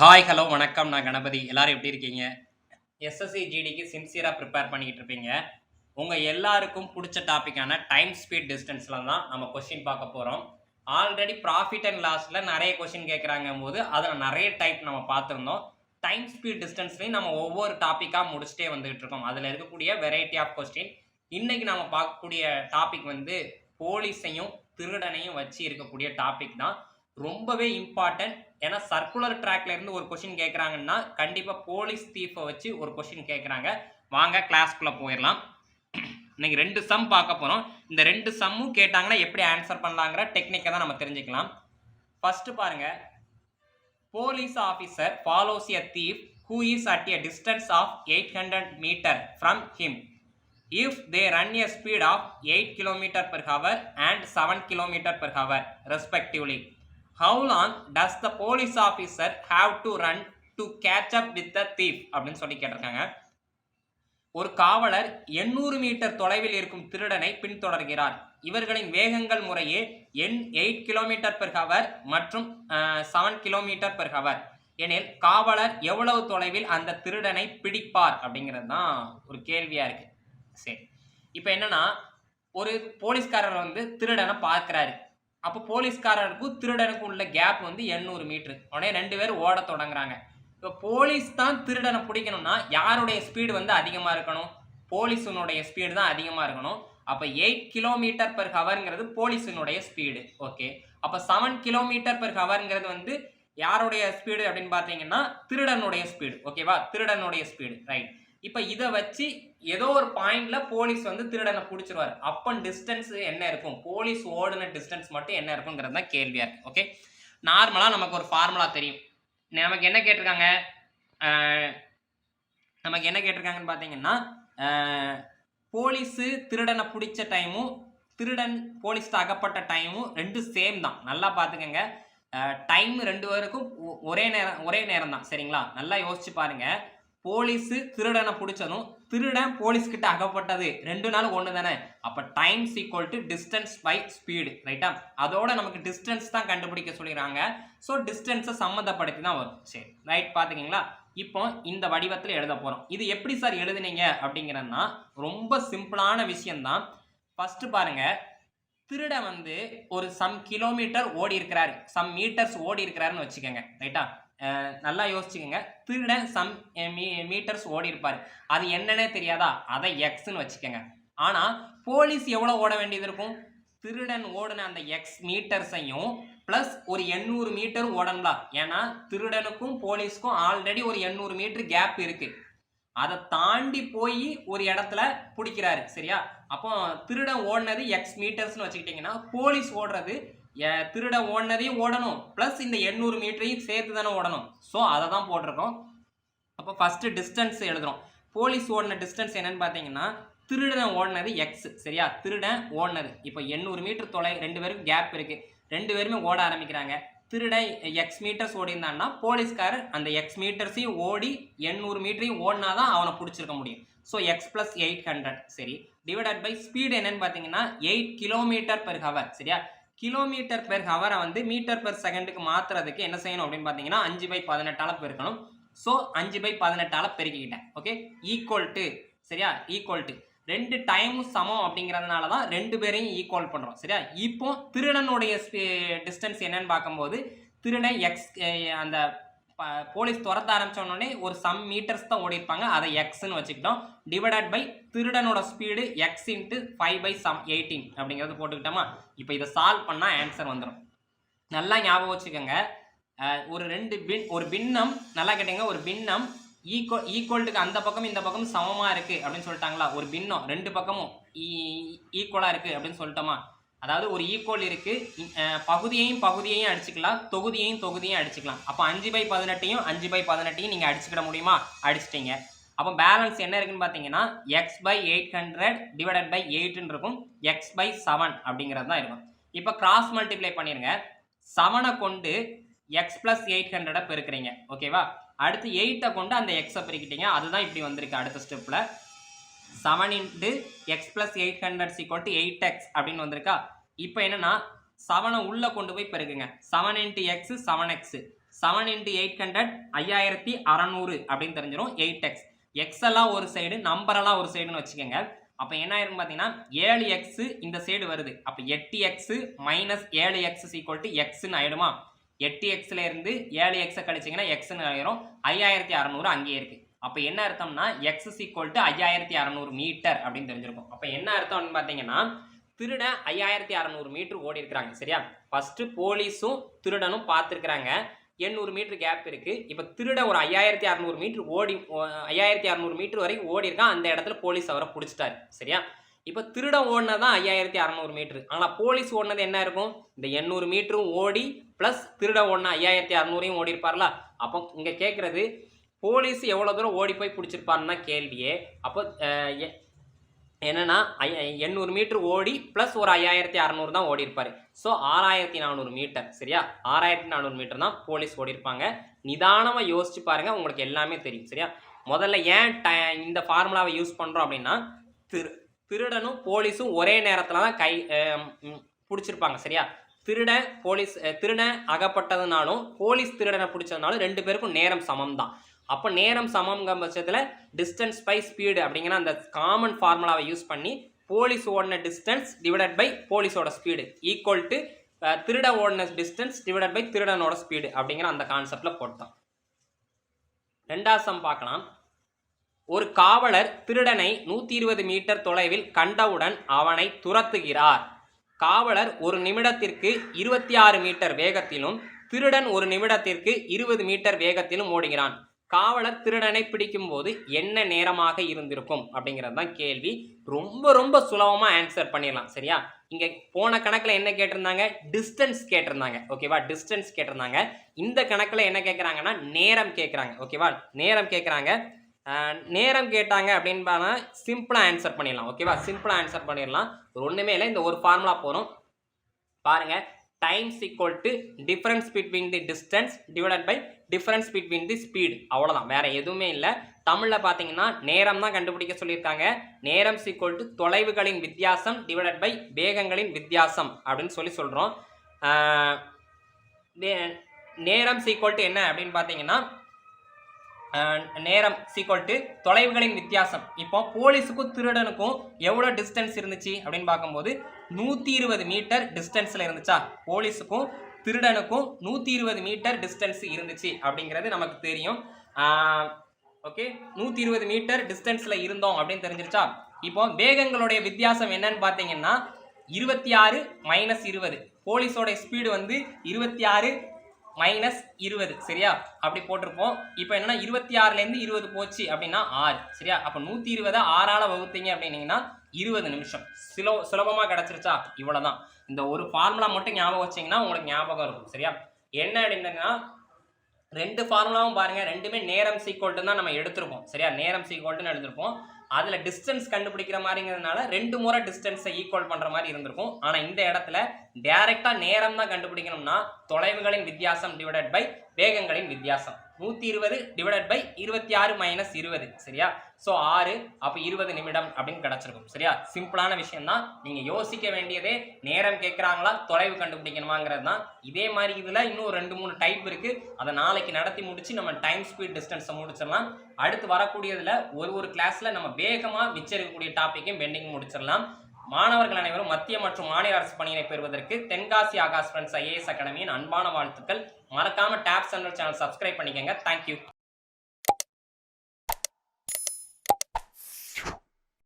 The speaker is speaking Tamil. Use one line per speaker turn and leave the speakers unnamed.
ஹாய் ஹலோ வணக்கம். நான் கணபதி. எல்லாரும் எப்படி இருக்கீங்க? எஸ்எஸ்சி ஜிடிக்கு சின்சியராக ப்ரிப்பேர் பண்ணிக்கிட்டு இருப்பீங்க. உங்கள் எல்லாருக்கும் பிடிச்ச டாப்பிக்கான டைம் ஸ்பீட் டிஸ்டன்ஸில் தான் நம்ம கொஷின் பார்க்க போகிறோம் ஆல்ரெடி ப்ராஃபிட் அண்ட் லாஸில் நிறைய கொஷின் கேட்குறாங்க போது அதில் நிறைய டைப் நம்ம பார்த்துருந்தோம். டைம் ஸ்பீட் டிஸ்டன்ஸ்லையும் நம்ம ஒவ்வொரு டாப்பிக்காக முடிச்சுட்டே வந்துகிட்டு இருக்கோம். அதில் இருக்கக்கூடிய வெரைட்டி ஆஃப் கொஸ்டின் இன்றைக்கி நம்ம பார்க்கக்கூடிய டாபிக் வந்து போலீஸையும் திருடனையும் வச்சு இருக்கக்கூடிய டாபிக் தான். ரொம்பவே இம்பார்ட்டன்ட் ஏன்னா சர்க்குலர் ட்ராக்ல இருந்து ஒரு கொஷின் கேட்குறாங்கன்னா கண்டிப்பாக போலீஸ் தீஃபை வச்சு ஒரு கொஷின் கேட்குறாங்க வாங்க கிளாஸ்க்குள்ளே போயிடலாம் இன்னைக்கு ரெண்டு சம் பார்க்க போகிறோம் இந்த ரெண்டு சம்மும் கேட்டாங்கன்னா எப்படி ஆன்சர் பண்ணலாங்கிற டெக்னிக்கை தான் நம்ம தெரிஞ்சுக்கலாம். ஃபஸ்ட்டு பாருங்க. Police officer follows a thief who is at a distance of eight hundred metre from him if they run a speed of 8 km per hour and 7 km per hour respectively how long does the police officer have to run to catch up with the thief அப்படின்னு சொல்லி கேட்டிருக்காங்க. ஒரு காவலர் 800 மீட்டர் தொலைவில் இருக்கும் திருடனை பின்தொடர்கிறார். இவர்களின் வேகங்கள் முறையே எண் எயிட் கிலோமீட்டர் பெர் ஹவர் மற்றும் செவன் கிலோமீட்டர் பெர் ஹவர் எனில் காவலர் எவ்வளவு தொலைவில் அந்த திருடனை பிடிப்பார் அப்படிங்கிறது தான் ஒரு கேள்வியாக இருக்குது சரி. இப்போ என்னென்னா ஒரு போலீஸ்காரர் வந்து திருடனை பார்க்குறாரு. அப்போ போலீஸ்காரருக்கும் திருடனுக்கும் உள்ள கேப் வந்து எண்ணூறு மீட்ரு உடனே ரெண்டு பேரும் ஓட தொடங்குறாங்க. இப்போ போலீஸ் தான் திருடனை பிடிக்கணும்னா யாருடைய ஸ்பீடு வந்து அதிகமாக இருக்கணும்? போலீஸுனுடைய ஸ்பீடு தான் அதிகமாக இருக்கணும். அப்போ எயிட் கிலோமீட்டர் பெர் ஹவருங்கிறது போலீஸினுடைய ஸ்பீடு ஓகே அப்போ செவன் கிலோமீட்டர் பெர் ஹவருங்கிறது வந்து யாருடைய ஸ்பீடு அப்படின்னு பார்த்தீங்கன்னா திருடனுடைய ஸ்பீடு ஓகேவா திருடனுடைய ஸ்பீடு ரைட் இப்போ இதை வச்சு ஏதோ ஒரு பாயிண்ட்ல போலீஸ் வந்து திருடனை பிடிச்சிருவாரு. அப்போ டிஸ்டன்ஸ் என்ன இருக்கும்? போலீஸ் ஓடுன டிஸ்டன்ஸ் மட்டும் என்ன இருக்குங்கிறது தான் கேள்வியா இருக்கு. ஓகே நார்மலாக நமக்கு ஒரு ஃபார்முலா தெரியும். நமக்கு என்ன கேட்டிருக்காங்க? நமக்கு என்ன கேட்டிருக்காங்கன்னு பார்த்தீங்கன்னா போலீஸு திருடனை பிடிச்ச டைமும் திருடன் போலீஸ்ட்டு அகப்பட்ட டைமும் ரெண்டு சேம் தான். நல்லா பார்த்துக்கங்க டைம் ரெண்டு பேருக்கும் ஒ- ஒரே நேரம் ஒரே நேரம் தான். சரிங்களா? நல்லா யோசிச்சு பாருங்கள் போலீஸு திருடனை பிடிச்சதும் திருடன் போலீஸ் கிட்ட அகப்பட்டது. ரெண்டு நாள் ஒன்று தானே? அப்போ time equal to distance by speed ரைட்டா அதோட நமக்கு டிஸ்டன்ஸ் தான் கண்டுபிடிக்க சொல்லிடுறாங்க. ஸோ டிஸ்டன்ஸை சம்மந்தப்படுத்தி தான் வரும். சரி ரைட் பார்த்துக்கிங்களா இப்போ இந்த வடிவத்தில் எழுத போகிறோம் இது எப்படி சார் எழுதுனீங்க அப்படிங்கிறதுனா ரொம்ப சிம்பிளான விஷயம்தான். ஃபஸ்ட்டு பாருங்க திருடன் வந்து ஒரு சம் கிலோமீட்டர் ஓடி இருக்கிறாரு சம் மீட்டர்ஸ் ஓடி இருக்கிறாருன்னு வச்சுக்கோங்க ரைட்டா நல்லா யோசிச்சுக்கோங்க. திருடன் சம் மீட்டர்ஸ் ஓடி இருப்பார் அது என்னன்னே தெரியாதா? அதை எக்ஸ்ன்னு வச்சுக்கோங்க. ஆனால் போலீஸ் எவ்வளோ ஓட வேண்டியது இருக்கும்? திருடன் ஓடின அந்த எக்ஸ் மீட்டர்ஸையும் ப்ளஸ் ஒரு எண்ணூறு மீட்டர் ஓடணும்ல ஏன்னா திருடனுக்கும் போலீஸ்க்கும் ஆல்ரெடி ஒரு எண்ணூறு மீட்டர் கேப் இருக்குது அதை தாண்டி போய் ஒரு இடத்துல பிடிக்கிறாரு. சரியா? அப்போ திருடன் ஓடினது எக்ஸ் மீட்டர்ஸ்னு வச்சுக்கிட்டிங்கன்னா போலீஸ் ஓடுறது திருட ஓடினதையும் ஓடணும். ப்ளஸ் இந்த எண்ணூறு மீட்டரையும் சேர்த்து தானே ஓடணும். ஸோ அதை தான் போட்டிருக்கோம். அப்போ ஃபஸ்ட்டு டிஸ்டன்ஸ் எழுதுறோம். போலீஸ் ஓடின டிஸ்டன்ஸ் என்னன்னு பார்த்தீங்கன்னா திருடன் ஓடினது எக்ஸ் சரியா? திருடன் ஓடினது. இப்போ எண்ணூறு மீட்டர் தொலை ரெண்டு பேருக்கும் கேப் இருக்குது ரெண்டு பேருமே ஓட ஆரம்பிக்கிறாங்க. திருடன் எக்ஸ் மீட்டர்ஸ் ஓடிருந்தான்னா போலீஸ்காரர் அந்த எக்ஸ் மீட்டர்ஸையும் ஓடி எண்ணூறு மீட்டரையும் ஓடினா தான் அவனை பிடிச்சிருக்க முடியும். So x plus eight hundred சரி. டிவைடட் பை ஸ்பீடு என்னன்னு பார்த்தீங்கன்னா எயிட் கிலோமீட்டர் பெர் ஹவர் சரியா? கிலோமீட்டர் பெர் ஹவரை வந்து மீட்டர் பெர் செகண்டுக்கு மாற்றுறதுக்கு என்ன செய்யணும் அப்படின்னு பார்த்தீங்கன்னா அஞ்சு பை பதினெட்டால் பெருக்கணும். ஸோ அஞ்சு பை பதினெட்டால் பெருக்கிக்கிட்டேன். ஓகே ஈக்குவல் டு சரியா? ஈக்குவல் டு ரெண்டு டைமும் சமம் அப்படிங்கிறதுனால தான் ரெண்டு பேரையும் ஈக்குவல் பண்ணுறோம் சரியா? இப்போ திருடனுடைய டிஸ்டன்ஸ் என்னன்னு பார்க்கும்போது திருடன் எக்ஸ் அந்த போலீஸ் துரத்த ஆரம்பிச்ச உடனே ஒரு சம் மீட்டர்ஸ் தான் ஓடிருப்பாங்க அதை எக்ஸ்ன்னு வச்சுக்கிட்டோம். Divided by திருடனோட speed x into five by sum eighteen அப்படிங்கிறது போட்டுக்கிட்டோமா? இப்போ இதை சால்வ் பண்ணால் ஆன்சர் வந்துடும் நல்லா ஞாபகம் வச்சுக்கோங்க. ஒரு ரெண்டு பின் ஒரு பின்னம் நல்லா கேட்டீங்க. ஒரு பின்னம் ஈக்குவல் ஈக்குவல்ட்டுக்கு அந்த பக்கம் இந்த பக்கம் சமமாக இருக்குது அப்படின்னு சொல்லிட்டாங்களா? ஒரு பின்னம் ரெண்டு பக்கமும் e, ஈக்குவலாக இருக்குது அப்படின்னு சொல்லிட்டோமா? அதாவது ஒரு ஈக்குவல் இருக்குது பகுதியையும் பகுதியையும் அடிச்சுக்கலாம். தொகுதியையும் தொகுதியையும் அடிச்சுக்கலாம். அப்போ அஞ்சு பை பதினெட்டையும் அஞ்சு பை பதினெட்டையும் நீங்கள் அடிச்சுக்கிட முடியுமா? அடிச்சிட்டிங்க. அப்போ பேலன்ஸ் என்ன இருக்குன்னு பார்த்தீங்கன்னா x by eight hundred divided by எயிட்னு இருக்கும். எக்ஸ் பை செவன் அப்படிங்கிறது தான் இருக்கும். இப்போ கிராஸ் மல்டிப்ளை பண்ணிடுங்க செவனை கொண்டு எக்ஸ் ப்ளஸ் எயிட் ஹண்ட்ரடை பெருக்கிறீங்க. ஓகேவா அடுத்து எயிட்டை கொண்டு அந்த எக்ஸை பெருக்கிட்டீங்க. அதுதான் இப்படி வந்திருக்கு அடுத்த ஸ்டெப்பில் seven into x plus eight hundred equal to eight x அப்படின்னு வந்திருக்கா? இப்போ என்னென்னா செவனை உள்ளே கொண்டு போய் பெருக்குங்க. Seven into x seven x seven into eight hundred ஐயாயிரத்தி அறநூறு அப்படின்னு தெரிஞ்சிடும் எயிட் எக்ஸ் எக்ஸ் எல்லாம் ஒரு சைடு நம்பரெல்லாம் ஒரு சைடுன்னு வச்சுக்கோங்க. அப்போ என்ன ஆயிருக்கும் பார்த்தீங்கன்னா ஏழு எக்ஸு இந்த சைடு வருது. அப்போ எட்டு எக்ஸு மைனஸ் ஏழு எக்ஸ் ஈக்குவல் டு எக்ஸ்ன்னு ஆயிடுமா? எட்டு எக்ஸ்ல இருந்து ஏழு எக்ஸை கழிச்சிங்கன்னா எக்ஸ்ன்னு ஆயிரும். ஐயாயிரத்தி அறநூறு அங்கேயே இருக்குது அப்போ என்ன அர்த்தம்னா எக்ஸ் ஈக்குவல் டு ஐயாயிரத்தி அறநூறு மீட்டர் அப்படின்னு தெரிஞ்சிருக்கும். அப்போ என்ன அர்த்தம்னு பார்த்தீங்கன்னா திருடன் ஐயாயிரத்தி அறநூறு மீட்டர் ஓடி இருக்கிறாங்க சரியா? ஃபர்ஸ்ட் போலீஸும் திருடனும் பார்த்துருக்குறாங்க. எண்ணூறு மீட்டர் கேப் இருக்கு. இப்போ திருட ஒரு ஐயாயிரத்தி அறநூறு மீட்டர் ஓடி ஐயாயிரத்தி அறநூறு மீட்டர் வரைக்கும் ஓடி இருக்கான். அந்த இடத்துல போலீஸ் அவரை பிடிச்சிட்டாரு சரியா? இப்போ திருட ஓடினதான் ஐயாயிரத்தி அறநூறு மீட்டர் ஆனால் போலீஸ் ஓடினது என்ன இருக்கும்? இந்த எண்ணூறு மீட்டரும் ஓடி ப்ளஸ் திருட ஓடின ஐயாயிரத்தி அறநூறையும் ஓடி இருப்பார்ல அப்போ இங்கே கேட்குறது போலீஸ் எவ்வளோ தூரம் ஓடி போய் பிடிச்சிருப்பாருன்னு கேள்வியே. அப்போ என்னென்னா எ- ஐ- எண்ணூறு மீட்ரு ஓடி ப்ளஸ் ஒரு ஐயாயிரத்தி அறநூறு தான் ஓடி இருப்பார். ஸோ ஆறாயிரத்தி நானூறு மீட்டர் சரியா? ஆறாயிரத்தி நானூறு மீட்டர் தான் போலீஸ் ஓடிருப்பாங்க நிதானமாக யோசிச்சு பாருங்கள் உங்களுக்கு எல்லாமே தெரியும் சரியா? முதல்ல ஏன் ட இந்த ஃபார்முலாவை யூஸ் பண்ணுறோம் அப்படின்னா திரு திருடனும் போலீஸும் ஒரே நேரத்தில் தான் கை பிடிச்சிருப்பாங்க சரியா? திருடன் போலீஸ் திருடன் அகப்பட்டதுனாலும் போலீஸ் திருடனை பிடிச்சதுனாலும் ரெண்டு பேருக்கும் நேரம் சமம் தான் அப்போ நேரம் சமம்ங்கிற பட்சத்தில் டிஸ்டன்ஸ் பை ஸ்பீடு அப்படிங்கிற அந்த காமன் ஃபார்முலாவை யூஸ் பண்ணி போலீஸ் ஓடின டிஸ்டன்ஸ் டிவைடட் பை போலீஸோட ஸ்பீடு ஈக்குவல் டு திருட ஓடின டிஸ்டன்ஸ் டிவைடட் பை திருடனோட ஸ்பீடு அப்படிங்கிற அந்த கான்செப்டில் போட்டோம். ரெண்டாவது சம் பார்க்கலாம். ஒரு காவலர் திருடனை நூற்றி இருபது மீட்டர் தொலைவில் கண்டவுடன் அவனை துரத்துகிறார். காவலர் ஒரு நிமிடத்திற்கு இருபத்தி ஆறு மீட்டர் வேகத்திலும் திருடன் ஒரு நிமிடத்திற்கு இருபது மீட்டர் வேகத்திலும் ஓடுகிறான். காவலர் திருடனை பிடிக்கும்போது என்ன நேரமாக இருந்திருக்கும் அப்படிங்கிறது தான் கேள்வி. ரொம்ப ரொம்ப சுலபமாக ஆன்சர் பண்ணிடலாம் சரியா? இங்கே போன கணக்கில் என்ன கேட்டிருந்தாங்க? டிஸ்டன்ஸ் கேட்டிருந்தாங்க ஓகேவா டிஸ்டன்ஸ் கேட்டிருந்தாங்க. இந்த கணக்கில் என்ன கேட்குறாங்கன்னா நேரம் கேட்குறாங்க ஓகேவா நேரம் கேட்குறாங்க. நேரம் கேட்டாங்க அப்படின்னு பார்த்தா சிம்பிளாக ஆன்சர் பண்ணிடலாம் ஓகேவா சிம்பிளாக ஆன்சர் பண்ணிடலாம். ஒன்றுமே இல்லை இந்த ஒரு ஃபார்முலா போகிறோம் பாருங்கள் times equal to difference between the distance divided by difference between the speed அவ்வளோதான் வேற எதுவுமே இல்லை. தமிழில் பார்த்தீங்கன்னா நேரம் தான் கண்டுபிடிக்க சொல்லியிருக்காங்க. நேரம் சீக்குவல் டு தொலைவுகளின் வித்தியாசம் டிவைடட் பை வேகங்களின் வித்தியாசம் அப்படின்னு சொல்லி சொல்கிறோம் நேரம் சீக்குவல் டு என்ன அப்படின்னு பார்த்தீங்கன்னா நேரம் சீக்குவல் டு தொலைவுகளின் வித்தியாசம். இப்போ போலீஸுக்கும் திருடனுக்கும் எவ்வளோ டிஸ்டன்ஸ் இருந்துச்சு அப்படின்னு பார்க்கும்போது நூற்றி இருபது மீட்டர் டிஸ்டன்ஸில் இருந்துச்சா? போலீஸுக்கும் திருடனுக்கும் நூற்றி இருபது மீட்டர் டிஸ்டன்ஸ் இருந்துச்சு அப்படிங்கிறது நமக்கு தெரியும். ஓகே நூற்றி இருபது மீட்டர் டிஸ்டன்ஸில் இருந்தோம் அப்படின்னு தெரிஞ்சிருச்சா? இப்போ வேகங்களுடைய வித்தியாசம் என்னன்னு பார்த்தீங்கன்னா இருபத்தி ஆறு மைனஸ் இருபது. போலீஸோட ஸ்பீடு வந்து இருபத்தி ஆறு மைனஸ் இருபது. சரியா? அப்படி போட்டிருப்போம். இப்போ என்னன்னா இருபத்தி ஆறுலேருந்து இருபது போச்சு அப்படின்னா ஆறு. சரியா? அப்போ நூற்றி இருபதை ஆறால் வகுத்தீங்க அப்படின்னீங்கன்னா இருபது நிமிஷம். சுலோ சுலபமாக கிடச்சிருச்சா? இவ்வளோதான் இந்த ஒரு ஃபார்முலா மட்டும் ஞாபகம் வச்சிங்கன்னா உங்களுக்கு ஞாபகம் இருக்கும் சரியா? என்ன அப்படின்னா ரெண்டு ஃபார்முலாவும் பாருங்கள் ரெண்டுமே நேரம் சீக்வல்ட்டு தான் நம்ம எடுத்திருப்போம் சரியா? நேரம் சீக்வல்ட்டுன்னு எடுத்திருப்போம். அதில் டிஸ்டன்ஸ் கண்டுபிடிக்கிற மாதிரிங்கிறதுனால ரெண்டு முறை டிஸ்டன்ஸை ஈக்குவல் பண்ணுற மாதிரி இருந்திருக்கும். ஆனால் இந்த இடத்துல டேரெக்டாக நேரம் தான் கண்டுபிடிக்கணும்னா தொலைவுகளின் வித்தியாசம் டிவைடட் பை வேகங்களின் வித்தியாசம். நூற்றி இருபது டிவைடட் பை இருபத்தி ஆறு மைனஸ் இருபது சரியா? ஸோ ஆறு அப்போ இருபது நிமிடம் அப்படின்னு கிடச்சிருக்கும் சரியா? சிம்பிளான விஷயம் தான் நீங்கள் யோசிக்க வேண்டியதே நேரம் கேட்குறாங்களா தொலைவு கண்டுபிடிக்கணுமாங்கிறது தான் இதே மாதிரி இதில் இன்னும் ரெண்டு மூணு டைப் இருக்குது அதை நாளைக்கு நடத்தி முடிச்சு நம்ம டைம் ஸ்பீட் டிஸ்டன்ஸை முடிச்சிடலாம். அடுத்து வரக்கூடியதில் ஒரு ஒரு கிளாஸில் நம்ம வேகமாக மிச்சம் இருக்கக்கூடிய டாப்பிக்கையும் பெண்டிங் முடிச்சிடலாம். மாணவர்கள் அனைவரும் மத்திய மற்றும் மாநில அரசு பணியினை பெறுவதற்கு தென்காசி ஆகாஷ் ஃப்ரெண்ட்ஸ் ஐஏஎஸ் அகாடமியின் அன்பான வாழ்த்துக்கள். மறக்காம டேப் சென்டர் சேனல் சப்ஸ்கிரைப் பண்ணிக்கங்க. Thank you